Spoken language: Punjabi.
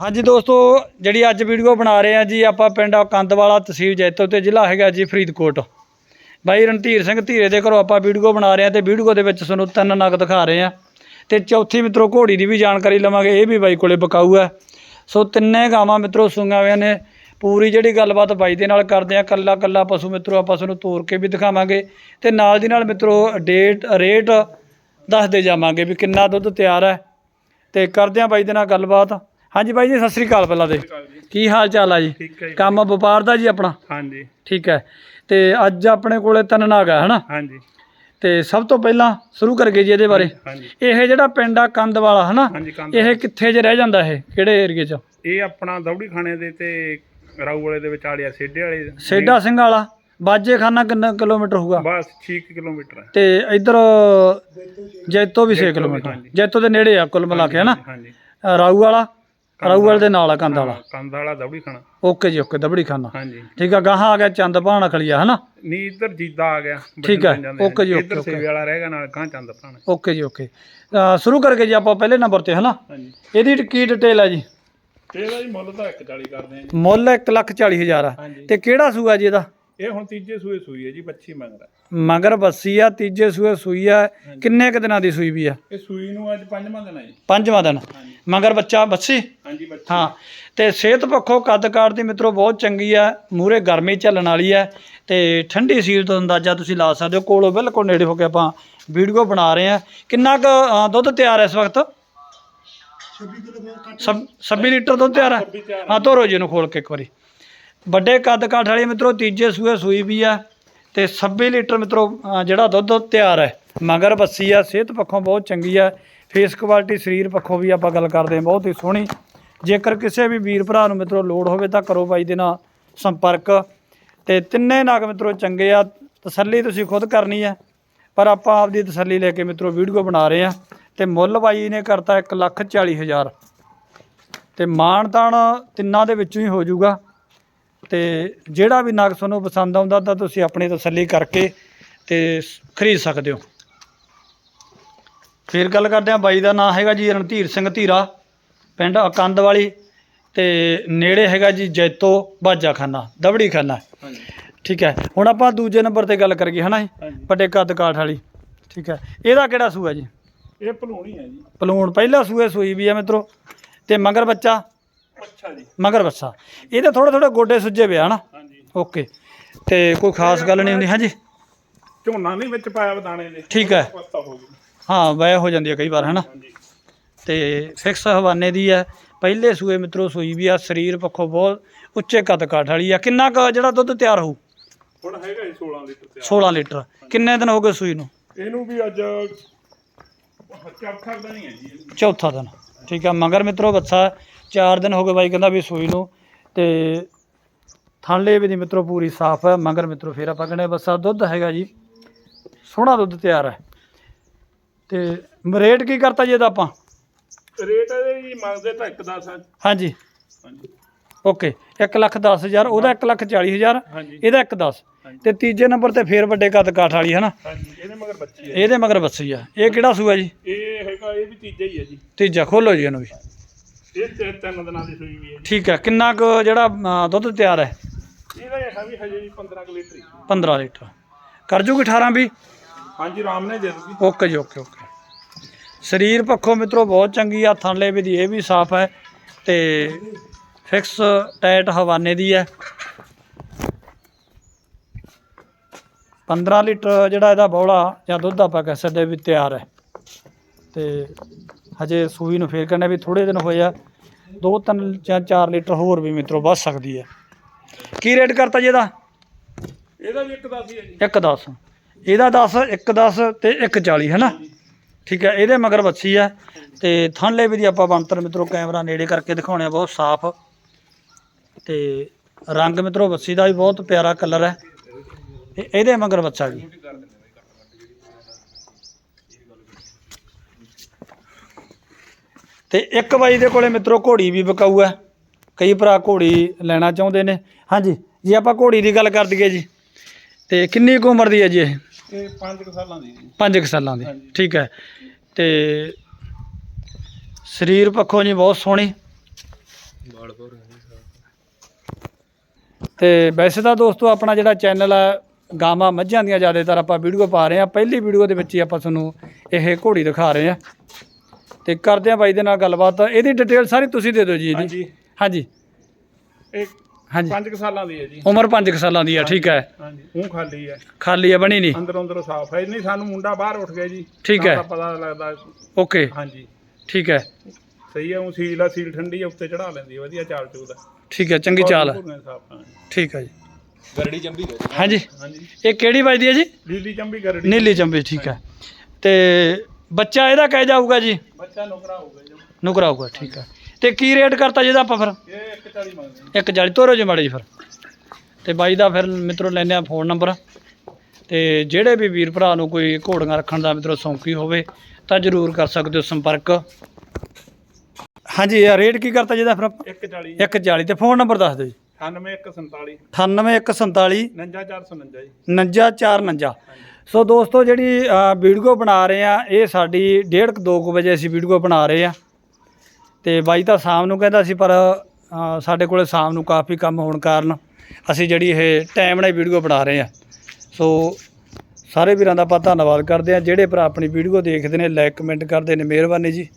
ਹਾਂਜੀ ਦੋਸਤੋ, ਜਿਹੜੀ ਅੱਜ ਵੀਡੀਓ ਬਣਾ ਰਹੇ ਆ ਜੀ, ਆਪਾਂ ਪਿੰਡ ਕੰਦਵਾਲਾ ਤਹਿਸੀਲ ਜੈਤੋ ਤੇ ਜ਼ਿਲ੍ਹਾ ਹੈਗਾ ਜੀ ਫਰੀਦਕੋਟ। ਬਾਈ ਰਣਧੀਰ ਸਿੰਘ ਧੀਰੇ ਦੇ ਘਰੋਂ ਆਪਾਂ ਵੀਡੀਓ ਬਣਾ ਰਹੇ ਆ ਤੇ ਵੀਡੀਓ ਦੇ ਵਿੱਚ ਤੁਹਾਨੂੰ ਤਿੰਨ ਨਗ ਦਿਖਾ ਰਹੇ ਆ ਤੇ ਚੌਥੀ ਮਿੱਤਰੋ, ਘੋੜੀ ਦੀ ਵੀ ਜਾਣਕਾਰੀ ਲਵਾਂਗੇ, ਇਹ ਵੀ ਬਾਈ ਕੋਲੇ ਬਕਾਊ ਹੈ। ਸੋ ਤਿੰਨੇ ਗਾਵਾਂ ਮਿੱਤਰੋ ਸੂਈਆਂ ਹੋਈਆਂ ਨੇ। ਪੂਰੀ ਜਿਹੜੀ ਗੱਲਬਾਤ ਬਾਈ ਦੇ ਨਾਲ ਕਰਦੇ ਆ ਕੱਲਾ ਕੱਲਾ ਪਸ਼ੂ ਮਿੱਤਰੋ ਆਪਾਂ ਤੁਹਾਨੂੰ ਤੋਰ ਕੇ ਵੀ ਦਿਖਾਵਾਂਗੇ। ਤੇ ਨਾਲ ਦੀ ਨਾਲ ਮਿੱਤਰੋ, ਡੇਟ, ਰੇਟ ਦੱਸਦੇ ਜਾਵਾਂਗੇ ਵੀ ਕਿੰਨਾ ਦੁੱਧ ਤਿਆਰ ਹੈ। ਤੇ ਕਰਦੇ ਆ ਬਾਈ ਦੇ ਨਾਲ ਗੱਲਬਾਤ। ਹਾਂਜੀ ਬਾਈ ਜੀ ਸਤਿ ਸ੍ਰੀ ਅਕਾਲ ਪਹਿਲਾਂ ਤੇ। ਕੀ ਹਾਲ ਚਾਲ ਆ ਜੀ? ਠੀਕ ਹੈ ਜੀ। ਕੰਮ ਵਪਾਰ ਦਾ ਜੀ ਆਪਣਾ? ਹਾਂਜੀ। ਠੀਕ ਹੈ। ਤੇ ਅੱਜ ਆਪਣੇ ਕੋਲੇ ਤਿੰਨ ਨਾਗ ਆ ਹਨਾ? ਹਾਂਜੀ। ਤੇ ਸਭ ਤੋਂ ਪਹਿਲਾਂ ਸ਼ੁਰੂ ਕਰਕੇ ਜੀ ਇਹਦੇ ਬਾਰੇ। ਹਾਂਜੀ ਇਹ ਜਿਹੜਾ ਪਿੰਡ ਆ ਕੰਦ ਵਾਲਾ ਹਨਾ? ਹਾਂਜੀ ਕੰਦ ਇਹ ਕਿੱਥੇ ਜੇ ਰਹਿ ਜਾਂਦਾ ਇਹ? ਕਿਹੜੇ ਏਰੀਏ 'ਚ? ਇਹ ਆਪਣਾ ਦੌੜੀ ਖਾਣੇ ਦੇ ਤੇ ਰਾਊ ਵਾਲੇ ਦੇ ਵਿਚਾਲੇ ਆ ਸੇਡੇ ਵਾਲੇ। ਸੇਡਾ ਸਿੰਘ ਵਾਲਾ। ਬਾਜੇ ਖਾਨਾ ਕਿੰਨਾ ਕਿਲੋਮੀਟਰ ਹੋਊਗਾ? ਬਸ 6 ਕਿਲੋਮੀਟਰ ਹੈ। ਤੇ ਇੱਧਰ ਜੈਤੋ ਵੀ 6 ਕਿਲੋਮੀਟਰ। ਜੈਤੋ ਦੇ ਨੇੜੇ ਆ ਕੁੱਲ ਮਿਲਾ ਕੇ ਹਨਾ? ਰਾਊ ਵਾਲਾ। ਰਾਊ ਵਾਲੇ। ਦੇ ਨਾਲ ਆ ਕੰਦ ਵਾਲਾ। ਕੰਦ ਵਾਲਾ ਦੌੜੀ ਖਾਣਾ। ਓਕੇ ਜੀ ਓਕੇ ਦਬੜੀ ਖਾਨਾ ਹਾਂਜੀ। ਠੀਕ ਆ ਗਾਹਾਂ ਆ ਗਿਆ ਚੰਦ ਭਾਣਾ ਖਲੀਆ ਹਨਾ? ਨੀ ਇੱਧਰ ਜੀਦਾ ਆ ਗਿਆ ਠੀਕ ਹੈ, ਓਕੇ ਜੀ। ਓਕੇ, ਇੱਧਰ। ਸੇਵੇ ਵਾਲਾ ਰਹੇਗਾ ਨਾਲ ਗਾਂ ਚੰਦ ਪਾਣਾ ਓਕੇ ਜੀ ਓਕੇ। ਸ਼ੁਰੂ ਕਰਕੇ ਜੀ ਆਪਾਂ ਪਹਿਲੇ ਨੰਬਰ ਤੇ ਹਨਾ? ਹਾਂਜੀ। ਇਹਦੀ ਕੀ ਡਿਟੇਲ ਹੈ ਜੀ? ਇਹਦਾ ਜੀ ਮੁੱਲ ਤਾਂ 140 ਕਰਦੇ ਆ ਜੀ। ਮੁੱਲ 140000 ਆ। ਹਾਂਜੀ। ਤੇ ਕਿਹੜਾ ਸੂਆ ਜੀ ਇਹਦਾ? ਇਹ ਹੁਣ ਤੀਜੇ ਸੂਏ ਸੂਈ ਹੈ ਜੀ ਬੱਚੀ ਮੰਗਦਾ ਮਗਰ ਬੱਸੀ ਆ ਤੀਜੇ ਸੂਏ ਸੂਈ ਆ। ਕਿੰਨੇ ਕੁ ਦਿਨਾਂ ਦੀ ਸੂਈ ਵੀ ਆ? ਇਹ ਸੂਈ ਨੂੰ ਅੱਜ ਪੰਜਵਾਂ ਦਿਨ ਹੈ ਜੀ। ਪੰਜਵਾਂ ਦਿਨ। ਮਗਰ ਬੱਚਾ ਬੱਸੀ? ਹਾਂਜੀ ਬੱਚੀ ਹਾਂ। ਤੇ ਸਿਹਤ ਪੱਖੋਂ ਕੱਦ ਕਾਠ ਦੀ ਮਿੱਤਰੋ ਬਹੁਤ ਚੰਗੀ ਆ। ਮੂਰੇ ਗਰਮੀ ਝੱਲਣ ਵਾਲੀ ਆ। ਤੇ ਠੰਡੀ ਸੀਲ ਤੋਂ ਅੰਦਾਜ਼ਾ ਤੁਸੀਂ ਲਾ ਸਕਦੇ ਹੋ। ਕੋਲੋਂ ਬਿਲਕੁਲ ਨੇੜੇ ਹੋ ਕੇ ਆਪਾਂ ਵੀਡੀਓ ਬਣਾ ਰਹੇ ਆ ਕਿੰਨਾ ਕੁ ਦੁੱਧ ਤਿਆਰ ਹੈ ਇਸ ਵਕਤ? 26 ਲੀਟਰ ਦੁੱਧ ਤਿਆਰ ਹੈ? ਹਾਂ। ਤੋਰੋ ਜੀ ਇਹਨੂੰ ਖੋਲ ਕੇ ਇੱਕ ਵਾਰੀ। ਵੱਡੇ ਕੱਦ ਕਾਠ ਵਾਲੀ ਮਿੱਤਰੋ, ਤੀਜੇ ਸੂਏ ਸੂਈ ਵੀ ਆ ਤੇ 26 ਲੀਟਰ ਮਿੱਤਰੋ ਜਿਹੜਾ ਦੁੱਧ ਤਿਆਰ ਹੈ। ਮਗਰ ਬੱਸੀ ਆ, ਸਿਹਤ ਪੱਖੋਂ ਬਹੁਤ ਚੰਗੀ ਆ, ਫੇਸ ਕੁਆਲਿਟੀ, ਸਰੀਰ ਪੱਖੋਂ ਵੀ ਆਪਾਂ ਗੱਲ ਕਰਦੇ ਹਾਂ, ਬਹੁਤ ਹੀ ਸੋਹਣੀ। ਜੇਕਰ ਕਿਸੇ ਵੀ ਵੀਰ ਭਰਾ ਨੂੰ ਮਿੱਤਰੋ ਲੋੜ ਹੋਵੇ ਤਾਂ ਕਰੋ ਬਾਈ ਦੇ ਨਾਲ ਸੰਪਰਕ। ਤੇ ਤਿੰਨੇ ਨਾਗ ਮਿੱਤਰੋ ਚੰਗੇ ਆ, ਤਸੱਲੀ ਤੁਸੀਂ ਖੁਦ ਕਰਨੀ ਹੈ, ਪਰ ਆਪਾਂ ਆਪਦੀ ਤਸੱਲੀ ਲੈ ਕੇ ਮਿੱਤਰੋ ਵੀਡੀਓ ਬਣਾ ਰਹੇ ਆ ਤੇ ਮੁੱਲ ਬਾਈ ਨੇ ਕਰਤਾ 140000 ਤੇ ਮਾਣ ਤਾਣ ਤਿੰਨਾਂ ਦੇ ਵਿੱਚੋਂ ਹੀ ਹੋ ਜਾਊਗਾ। ਤੇ ਜਿਹੜਾ ਵੀ ਨਗ ਤੁਹਾਨੂੰ ਪਸੰਦ ਆਉਂਦਾ ਤਾਂ ਤੁਸੀਂ ਆਪਣੀ ਤਸੱਲੀ ਕਰਕੇ ਤੇ ਖਰੀਦ ਸਕਦੇ ਹੋ। ਫਿਰ ਗੱਲ ਕਰਦੇ ਆ ਬਾਈ ਦਾ ਨਾਮ ਹੈਗਾ ਜੀ ਰਣਧੀਰ ਸਿੰਘ ਧੀਰਾ ਪਿੰਡ ਅਕੰਦ ਵਾਲੀ ਤੇ ਨੇੜੇ ਹੈਗਾ ਜੀ ਜੈਤੋ ਬਾਜਾ ਖਾਨਾ ਦਬੜੀ ਖਾਨਾ ਹਾਂਜੀ। ਠੀਕ ਹੈ ਹੁਣ ਆਪਾਂ ਦੂਜੇ ਨੰਬਰ ਤੇ ਗੱਲ ਕਰੀਏ ਹਨਾ ਜੀ ਵੱਡੇ ਕੱਦ ਕਾਠ ਵਾਲੀ। ਠੀਕ ਹੈ ਇਹਦਾ ਕਿਹੜਾ ਸੂਆ ਜੀ? ਇਹ ਭਲੂਣੀ ਹੈ ਜੀ। ਪਲੂਣ ਪਹਿਲਾ ਸੂਏ ਸੂਈ ਵੀ ਆ ਮਿੱਤਰੋ। ਤੇ ਮਗਰ ਬੱਚਾ? ਅੱਛਾ ਜੀ। ਮਗਰ ਬੱਚਾ ਇਹਦੇ ਥੋੜੇ ਥੋੜੇ ਗੋਡੇ ਸੁੱਜੇ ਪਿਆ ਹਨਾ ਹਾਂਜੀ। ਓਕੇ। ਤੇ ਕੋਈ ਖਾਸ ਗੱਲ ਨਹੀਂ ਹੁੰਦੀ। ਹਾਂਜੀ। ਝੋਨਾ ਨਹੀਂ ਵਿੱਚ ਪਾਇਆ ਬਦਾਣੇ ਦੇ। ਠੀਕ ਹੈ। ਪੱਤਾ ਹੋ ਵੈ ਹੋ ਜਾਂਦੀ ਹੈ ਕਈ ਵਾਰ ਹਨਾ। ਹਾਂਜੀ। ਤੇ ਫਿਕਸ ਹਵਾਨੇ ਦੀ ਹੈ। ਪਹਿਲੇ ਸੂਏ ਮਿੱਤਰੋ ਸੂਈ ਵੀ ਆ। ਸਰੀਰ ਪੱਖੋਂ ਬਹੁਤ ਉੱਚੇ ਕੱਦ ਕਾਠ ਵਾਲੀ ਆ। ਕਿੰਨਾ ਕੁ ਜਿਹੜਾ ਦੁੱਧ ਤਿਆਰ ਹੋਊ? ਹੁਣ ਹੈਗਾ ਜੀ 16 ਲੀਟਰ ਤਿਆਰ। 16 ਲੀਟਰ। ਕਿੰਨੇ ਦਿਨ ਹੋ ਗਏ ਸੂਈ ਨੂੰ? ਇਹਨੂੰ ਵੀ ਅੱਜ ਚੌਥਾ ਦਿਨ ਹੀ ਹੈ ਜੀ। ਚੌਥਾ ਦਿਨ। ਠੀਕ ਆ। ਮਗਰ ਮਿੱਤਰੋ ਬੱਚਾ 4 ਦਿਨ ਹੋ ਗਏ ਬਾਈ ਕਹਿੰਦਾ ਵੀ ਸੂਈ ਨੂੰ ਤੇ ਥਾਂਲੇ ਵੀ ਦੀ ਮਿੱਤਰੋ ਪੂਰੀ ਸਾਫ਼ ਹੈ। ਮਗਰ ਮਿੱਤਰੋ ਫੇਰ ਆਪਾਂ ਕਹਿੰਦੇ ਬੱਸਾ ਦੁੱਧ ਹੈਗਾ ਜੀ। ਸੋਹਣਾ ਦੁੱਧ ਤਿਆਰ ਹੈ। ਤੇ ਰੇਟ ਕੀ ਕਰਤਾ ਜੀ ਇਹਦਾ ਆਪਾਂ? ਰੇਟ ਇਹਦੇ ਜੀ ਮੰਗਦੇ ਤਾਂ 1.10 ਆ ਹਾਂਜੀ। ਹਾਂਜੀ। ਓਕੇ 1 ਲੱਖ 10 ਹਜ਼ਾਰ ਉਹਦਾ 1 ਲੱਖ 40 ਹਜ਼ਾਰ ਹਾਂਜੀ। ਇਹਦਾ 1 10 ਹਾਂਜੀ। ਤੇ ਤੀਜੇ ਨੰਬਰ ਤੇ ਫੇਰ ਵੱਡੇ ਕੱਦ ਕਾਠ ਵਾਲੀ ਹੈ ਨਾ? ਹਾਂਜੀ ਇਹਦੇ ਮਗਰ ਬੱਚੀ ਹੈ। ਇਹਦੇ ਮਗਰ ਬੱਸੀ ਆ। ਇਹ ਕਿਹੜਾ ਸੂਆ ਜੀ? ਇਹ ਹੈਗਾ ਇਹ ਵੀ ਤੀਜਾ ਹੀ ਹੈ ਜੀ। ਤੀਜਾ ਖੋਲੋ ਜੀ ਇਹਨੂੰ ਵੀ। ਇਹ ਤੇ ਤਿੰਨ ਦਿਨਾਂ ਦੀ ਸੂਈ ਵੀ ਹੈ ਜੀ। ਠੀਕ ਹੈ ਕਿੰਨਾ ਕੁ ਜਿਹੜਾ ਅ, ਦੁੱਧ ਤਿਆਰ ਹੈ? ਇਹਦਾ ਹੈਗਾ ਵੀ ਹਜੇ ਜੀ 15 ਕੁ ਲੀਟਰ ਹੀ। 15 ਲੀਟਰ। ਕਰ ਜੂਗੀ 18 ਵੀ ਹਾਂਜੀ ਆਰਾਮ ਨਾਲ ਦੇ ਦੂਗੀ ਓਕੇ ਜੀ ਓਕੇ ਓਕੇ। ਸਰੀਰ ਪੱਖੋਂ ਮਿੱਤਰੋ ਬਹੁਤ ਚੰਗੀ ਆ ਥਣਲੇ ਵੀ ਦੀ ਇਹ ਵੀ ਸਾਫ਼ ਹੈ ਤੇ ਫਿਕਸ ਟਾਈਟ ਹਵਾਨੇ ਦੀ ਹੈ। 15 ਲੀਟਰ ਜਿਹੜਾ ਇਹਦਾ ਬੌਲਾ ਜਾਂ ਦੁੱਧ ਆਪਾਂ ਕਹਿ ਸਕਦੇ ਵੀ ਤਿਆਰ ਹੈ। ਤੇ ਹਜੇ ਸੂਈ ਨੂੰ ਫੇਰ ਕਹਿੰਦੇ ਵੀ ਥੋੜੇ ਦਿਨ ਹੋਏ ਆ ਦੋ ਤਿੰਨ ਜਾਂ 4 ਲੀਟਰ ਹੋਰ ਵੀ ਮਿੱਤਰੋ ਵੱਧ ਸਕਦੀ ਹੈ। ਕੀ ਰੇਟ ਕਰਤਾ ਜੀ ਇਹਦਾ? ਇਹਦਾ ਵੀ ਇੱਕ ਦਸ ਹੀ ਹੈ ਜੀ। ਇੱਕ 10 ਇਹਦਾ 10 ਇੱਕ 10 ਤੇ ਇੱਕ 40 ਹੈ ਨਾ ਠੀਕ ਹੈ ਇਹਦੇ ਮਗਰ ਵੱਛੀ ਆ। ਤੇ ਥਣਲੇ ਵੀ ਦੀ ਆਪਾਂ ਬੰਤਰ ਮਿੱਤਰੋ ਕੈਮਰਾ ਨੇੜੇ ਕਰਕੇ ਦਿਖਾਉਣੇ ਆ ਬਹੁਤ ਸਾਫ਼। ਤੇ ਰੰਗ ਮਿੱਤਰੋ ਵੱਛੀ ਦਾ ਵੀ ਬਹੁਤ ਪਿਆਰਾ ਕਲਰ ਹੈ। ਤੇ ਇਹਦੇ ਮਗਰ ਬੱਚਾ ਜੀ। ਤੇ ਇੱਕ ਬਾਈ ਦੇ ਕੋਲੇ ਮਿੱਤਰੋ ਘੋੜੀ ਵੀ ਵਿਕਾਊ ਹੈ। ਕਈ ਭਰਾ ਘੋੜੀ ਲੈਣਾ ਚਾਹੁੰਦੇ ਨੇ। ਹਾਂਜੀ ਜੇ ਆਪਾਂ ਘੋੜੀ ਦੀ ਗੱਲ ਕਰ ਦਈਏ ਜੀ। ਤੇ ਕਿੰਨੀ ਕੁ ਉਮਰ ਦੀ ਹੈ ਜੀ ਇਹ? ਇਹ 5 ਸਾਲਾਂ ਦੀ ਜੀ। 5 ਸਾਲਾਂ ਦੀ। ਹਾਂਜੀ। ਠੀਕ ਹੈ। ਤੇ ਸਰੀਰ ਪੱਖੋਂ ਜੀ ਬਹੁਤ ਸੋਹਣੀ। ਤੇ ਵੈਸੇ ਤਾਂ ਦੋਸਤੋ ਆਪਣਾ ਜਿਹੜਾ ਚੈਨਲ ਆ ਗਾਵਾਂ ਮੱਝਾਂ ਦੀਆਂ ਜ਼ਿਆਦਾਤਰ ਆਪਾਂ ਵੀਡੀਓ ਪਾ ਰਹੇ ਆ ਪਹਿਲੀ ਵੀਡੀਓ ਦੇ ਵਿੱਚ ਹੀ ਆਪਾਂ ਤੁਹਾਨੂੰ ਇਹ ਘੋੜੀ ਦਿਖਾ ਰਹੇ ਆ ਤੇ ਕਰਦੇ ਆ ਬਾਈ ਦੇ ਨਾਲ ਗੱਲਬਾਤ। ਇਹਦੀ ਡਿਟੇਲ ਸਾਰੀ ਤੁਸੀਂ ਦੇ ਦਿਓ ਜੀ ਇਹਦੀ। ਹਾਂਜੀ। ਹਾਂਜੀ। ਇਹ ਹਾਂਜੀ। 5 ਸਾਲਾਂ ਦੀ ਹੈ ਜੀ। ਉਮਰ 5 ਸਾਲਾਂ ਦੀ ਆ ਠੀਕ ਹੈ। ਹਾਂਜੀ। ਉਹ ਖਾਲੀ ਹੈ। ਖਾਲੀ ਆ ਬਣੀ ਨਹੀਂ। ਅੰਦਰੋਂ ਅੰਦਰੋਂ ਸਾਫ਼ ਹੈ। ਨਹੀਂ ਸਾਨੂੰ ਮੁੰਡਾ ਬਾਹਰ ਉੱਠ ਗਿਆ ਜੀ। ਠੀਕ ਹੈ। ਤਾਂ ਪਤਾ ਲੱਗਦਾ। ਓਕੇ। ਹਾਂਜੀ। ਠੀਕ ਹੈ। ਸਹੀ ਹੈ ਉਹ ਸੀਲ ਆ ਸੀਲ ਠੰਡੀ ਆ ਉੱਤੇ ਚੜਾ ਲੈਂਦੀ ਹੈ ਵਧੀਆ ਚਾਲ ਚੂਲ ਦਾ ਠੀਕ ਹੈ ਚੰਗੀ ਚਾਲ। ਠੀਕ ਹੈ ਜੀ। ਗਰੜੀ ਚੰਬੀ ਦੇ ਹਾਂਜੀ। ਹਾਂਜੀ। ਇਹ ਕਿਹੜੀ ਵੱਜਦੀ ਹੈ ਜੀ? ਲੀਲੀ ਚੰਬੀ ਗਰੜੀ। ਨੀਲੀ ਚੰਬੀ ਠੀਕ ਹੈ। ਤੇ ਬੱਚਾ ਇਹਦਾ ਕਹਿ ਜਾਊਗਾ ਜੀ? ਬੱਚਾ ਨੁਕਰਾ ਹੋਊਗਾ ਜੀ। ਨੁਕਰਾ ਹੋਊਗਾ ਠੀਕ ਹੈ ਤੇ ਕੀ ਰੇਟ ਕਰਤਾ ਜਿਹਦਾ ਆਪਾਂ ਫਿਰ? ਇਹ 140 ਮੰਗਦੇ ਇੱਕ ਜਾਲੀ ਤੋਰੋ ਜੀ ਮਾੜੇ ਜੀ ਫਿਰ। ਤੇ ਬਾਈ ਦਾ ਫਿਰ ਮਿੱਤਰੋ ਲੈਂਦੇ ਆ ਫੋਨ ਨੰਬਰ ਤੇ ਜਿਹੜੇ ਵੀ ਵੀਰ ਭਰਾ ਨੂੰ ਕੋਈ ਘੋੜੀਆਂ ਰੱਖਣ ਦਾ ਮਿੱਤਰੋ ਸ਼ੌਂਕੀ ਹੋਵੇ ਤਾਂ ਜਰੂਰ ਕਰ ਸਕਦੇ ਹੋ ਸੰਪਰਕ। ਹਾਂਜੀ ਇਹ ਰੇਟ ਕੀ ਕਰਤਾ ਜਿਹਦਾ ਫਿਰ ਆਪਾਂ? 140 ਇੱਕ ਜਾਲੀ ਤੇ ਫੋਨ ਨੰਬਰ ਦੱਸ ਦਿਓ ਜੀ। 9147 98147 99449 ਜੀ। 4949 ਸੋ ਦੋਸਤੋ ਜਿਹੜੀ ਵੀਡੀਓ ਬਣਾ ਰਹੇ ਆ ਇਹ ਸਾਡੀ 1:30 2 ਵਜੇ ਅਸੀਂ ਵੀਡੀਓ ਬਣਾ ਰਹੇ ਆ ਤੇ ਬਾਈ ਤਾਂ ਸ਼ਾਮ ਨੂੰ ਕਹਿੰਦਾ ਸੀ, ਪਰ ਸਾਡੇ ਕੋਲੇ ਸ਼ਾਮ ਨੂੰ ਕਾਫੀ ਕੰਮ ਹੋਣ ਕਾਰਨ ਅਸੀਂ ਜਿਹੜੀ ਇਹ ਟਾਈਮ ਨਾਲ ਵੀਡੀਓ ਬਣਾ ਰਹੇ ਆ ਸੋ ਸਾਰੇ ਵੀਰਾਂ ਦਾ ਆਪਾਂ ਧੰਨਵਾਦ ਕਰਦੇ ਆ ਜਿਹੜੇ ਭਰਾ ਆਪਣੀ ਵੀਡੀਓ ਦੇਖਦੇ ਨੇ ਲਾਈਕ ਕਮੈਂਟ ਕਰਦੇ ਨੇ, ਮਿਹਰਬਾਨੀ ਜੀ।